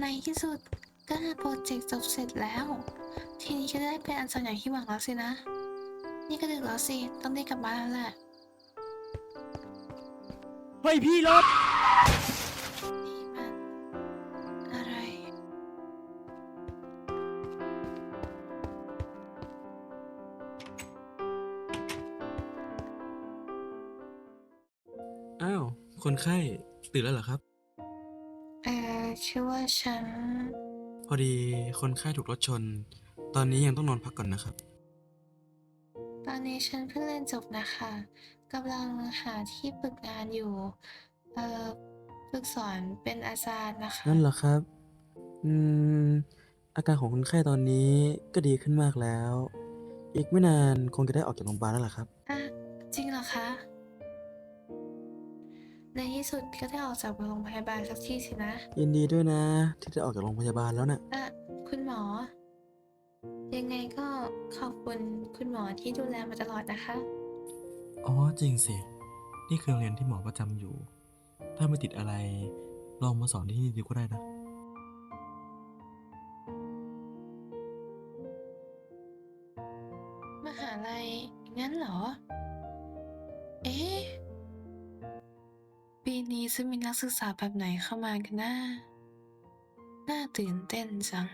ในที่สุดก็โปรเจกต์จบเสร็จแล้ว ทีนี้ก็ได้เป็นอันสำอย่างที่หวังแล้วสินะ นี่ก็ดึกแล้วสิ ต้องได้กลับบ้านแล้วแหละ เฮ้ยพี่รถนี่มันอะไร อ้าว คนไข้ตื่นแล้วเหรอครับ เออคือว่าฉัน พอดีคนไข้ถูกรถชน ตอนนี้ยังต้องนอนพักก่อนนะครับ ตอนนี้ฉันเพิ่งเรียนจบนะคะกำลังหาที่ฝึกงานอยู่ เอ่อฝึกสอนเป็นอาจารย์นะคะ นั่นเหรอครับ อืม อาการของคนไข้ตอนนี้ก็ดีขึ้นมากแล้ว อีกไม่นานคงจะได้ออกจากโรงพยาบาลแล้วล่ะครับอ่ ในที่สุดก็ได้ออกจากโรงพยาบาลสักทีสินะ ยินดีด้วยนะ ที่ได้ออกจากโรงพยาบาลแล้วน่ะ อะ คุณหมอ ยังไงก็ขอบคุณคุณหมอที่ดูแลมาตลอดนะคะ อ๋อจริงสิ นี่คือโรงเรียนที่หมอประจำอยู่ ถ้าไม่ติดอะไร ลองมาสอนที่นี่ดีก็ได้นะ มหาลัยงั้นเหรอ ปีนี้จะมีนักศึกษาแบบไหนเข้ามากันนะ น่าตื่นเต้นจัง